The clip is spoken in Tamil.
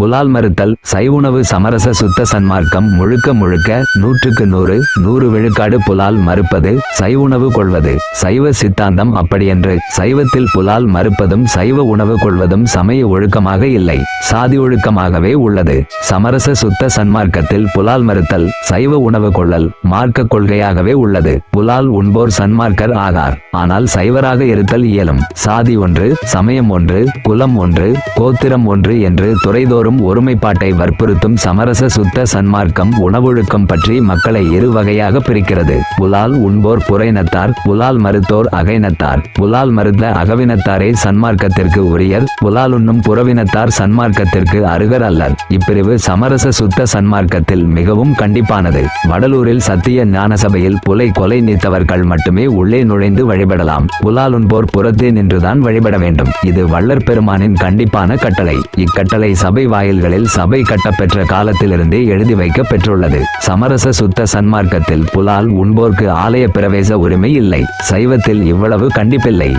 புலால் மறுத்தல் சைவுணவு சமரச சுத்த சன்மார்க்கம் முழுக்க முழுக்க நூற்றுக்கு நூறு நூறு விழுக்காடு புலால் மறுப்பது சைவுணவு கொள்வது. சைவ சித்தாந்தம் அப்படியென்று சைவத்தில் புலால் மறுப்பதும் சைவ உணவு கொள்வதும் சமய ஒழுக்கமாக இல்லை சாதி ஒழுக்கமாகவே உள்ளது. சமரச சுத்த சன்மார்க்கத்தில் புலால் மறுத்தல் சைவ உணவு கொள்ளல் மார்க்க கொள்கையாகவே உள்ளது. புலால் உண்போர் சன்மார்க்கர் ஆகார் ஆனால் சைவராக இருத்தல் இயலும். சாதி ஒன்று சமயம் ஒன்று குலம் ஒன்று கோத்திரம் ஒன்று என்று துறைதோறும் ஒருமைப்பாட்டை வற்புறுத்தும் சமரச சுத்த சன்மார்க்கம் உணவொழுக்கம் பற்றி மக்களை இரு வகையாக பிரிக்கிறது. புலால் உண்போர் புறையினத்தார் புலால் மறுத்தோர் அகைனத்தார் புலால் மறுத்த அகவினத்தாரே சன்மார்க்கத்திற்கு உரியர் புலால் உண்ணும் புறவினத்தார் சன்மார்க்கத்திற்கு அருகர் அல்லர். இப்பிரிவு சமரச சுத்த சன்மார்க்கத்தில் மிகவும் கண்டிப்பானது. வடலூரில் சத்திய ஞான சபையில் புலை கொலை நீத்தவர்கள் மட்டுமே உள்ளே நுழைந்து வழிபடலாம். புலால் உண்போர் புறத்தே நின்றுதான் வழிபட வேண்டும். இது வள்ளற் பெருமானின் கண்டிப்பான கட்டளை. இக்கட்டளை சபை வாயில்களில் சபை கட்டப்பெற்ற காலத்திலிருந்தே எழுதி வைக்க பெற்றுள்ளது சமரச சுத்த சன்மார்க்கத்தில் புலால் உண்போர்க்கு ஆலய பிரவேச உரிமை இல்லை. சைவத்தில் இவ்வளவு கண்டிப்பில்லை.